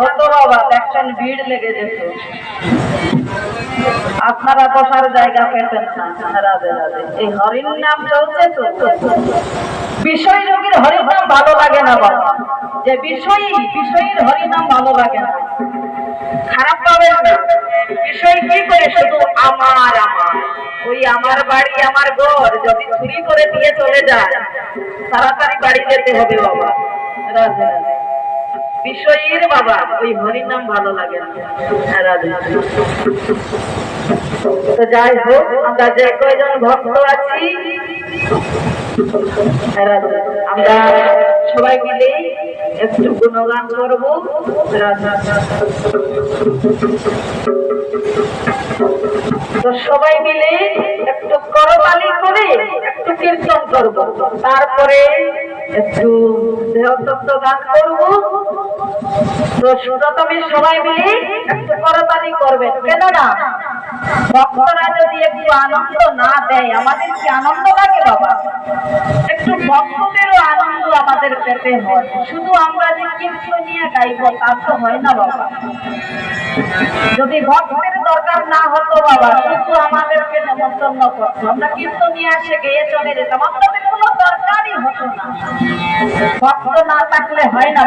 হতো বাবা ভিড় লেগে যেত। আপনারা বসার জায়গা পেতেন এই হরিণ নাম চলছে তো বিষয় নাম ভালো লাগে না বাবা। যে বিষয়ী ভালো লাগে না। খারাপ পাবেন না। বিষয় কি করে? শুধু আমার আমার। ওই আমার বাড়ি, আমার ঘর, যদি চুরি করে দিয়ে চলে যায়, তাড়াতাড়ি বাড়ি যেতে হবে বাবা। রাধে। বিষয়ীর বাবা, ওই হরির নাম ভালো লাগে। তো যাই হোক, আমরা যে কয়জন ভক্ত আছি। আমরা সবাই মিলে একটু গুণগান করব। তো সবাই মিলে একটু করতালি করে, একটু কীর্তন করব তারপরে একটু যদি শুধু আমরা যে কীর্তন নিয়ে গাইবো, তা তো হয় না বাবা। যদি ভক্তের দরকার না হতো বাবা, শুধু আমাদেরকে নেমন্তন্ন করতো। আমরা কীর্তন নিয়ে আসে গিয়ে চলে যেতাম কোনো দরকারই হতো না ভক্ত না থাকলে হয় না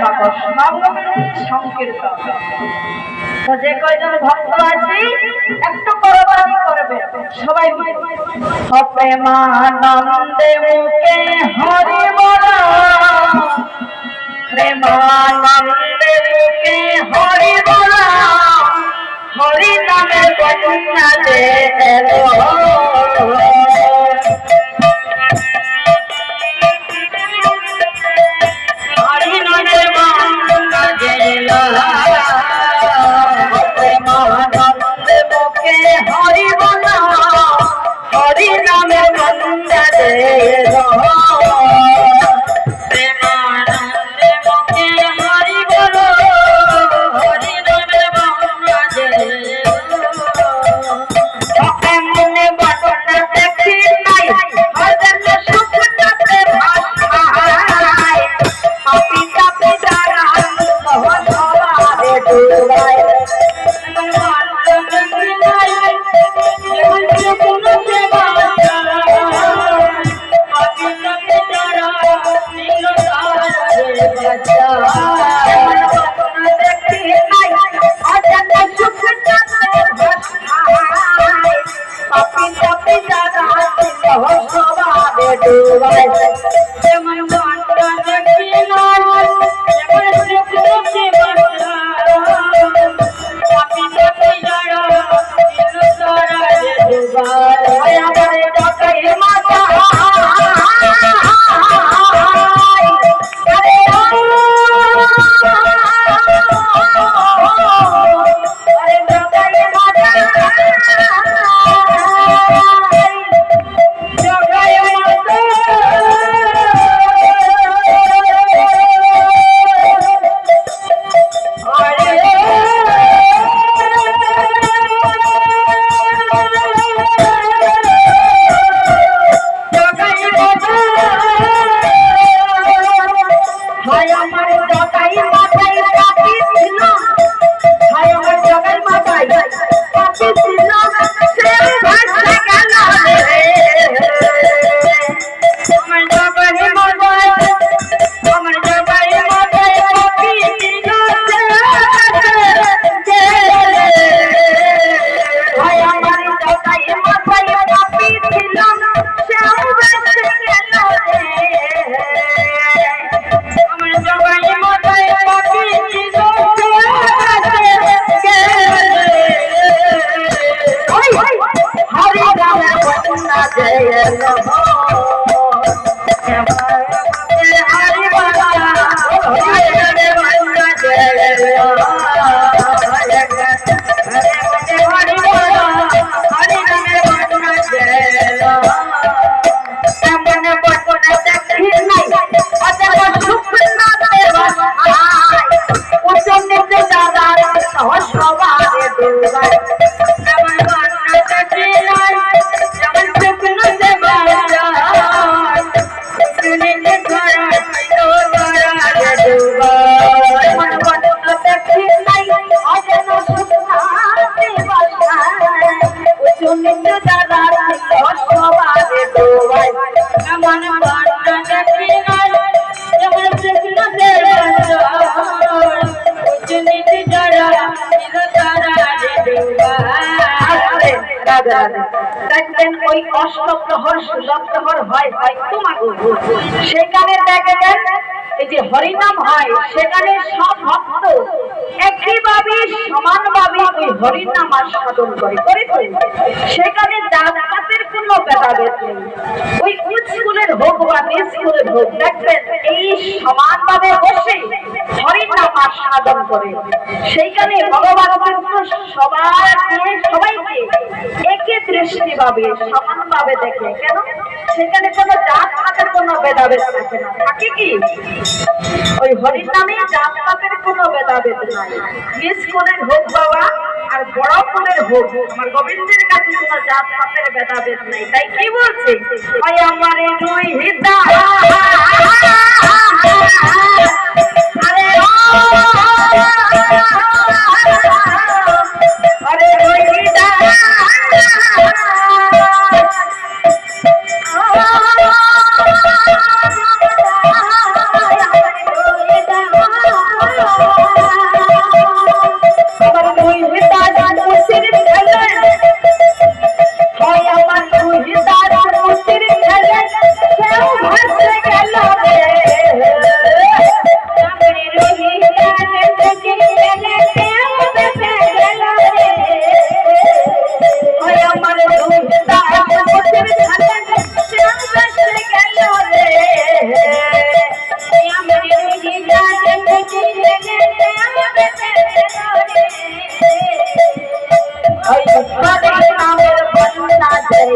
সঙ্গমের সংকীর্তন। তো যে কয়জন ভক্ত আছি, একটু করবানি করবে। সবাই। অপ্রেমানন্দে মুখে হরি বলা। মুখে হরি বলা। হরি নামে বন্যা দে Hare দেখবেন ওই অষ্টপ্রহর সুলভ প্রহর হয় হয়তো মাগো সেখানে দেখবেন যে হরিনাম হয়, সেখানে সব ভক্ত একইভাবে সমানভাবে ওই হরিনাম আস্বাদন করে। সেখানে জাতপাতের কোনো ভেদাভেদ নেই। ওই উচ্চ স্কুলের হোক বা নিচ স্কুলের হোক, দেখবেন এই সমানভাবে বসে হরিনাম আস্বাদন করে। সেইখানে ভগবান কিন্তু সবার সবাইকে একই দৃষ্টি ভাবে সমান ভাবে দেখে। কেন? সেখানে কোনো জাত কোনো ভেদাভেদ থাকে না। থাকে কি? ওই হরির নামে জাত পাতের কোনো ভেদাভেদ নাই। নিজ কোণের হোক বাবা আর বড় কোণের হোক আমার গোবিন্দের কাছে কোনো জাত পাতের ভেদাভেদ নাই। তাই কি বলছে? ওই আমার দুই হৃদা নামের বন্যা জয়